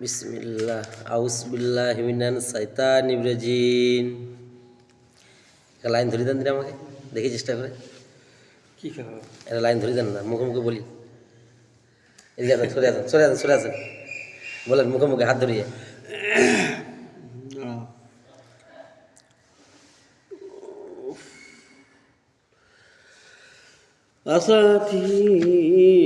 বিসমিল্লাহ আউসবিল্লাহ হিমিনান সাইতান ইব্রাজিন একটা লাইন ধরে দেন দিন আমাকে দেখি চেষ্টা করে কি খাবো একটা লাইন ধরে দেন না মুখে মুখে বলি এদিকে আসেন সরে আসেন সরে আসেন সরে আসেন বলেন মুখে মুখে হাত ধরিয়ে أساطير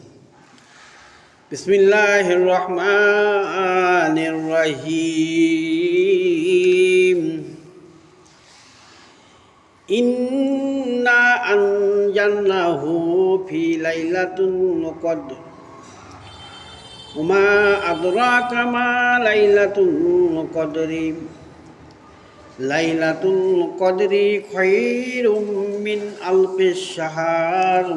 বিসমিল্লাহ রহমান রহিম ইন্না আনজান্নাহু ফি লাইলাতুল কদর ওমা আদরাকা মা লাইলাতুল কদরি লাইলাতুল কদরি খৈরুম মিন আলফিস শাহর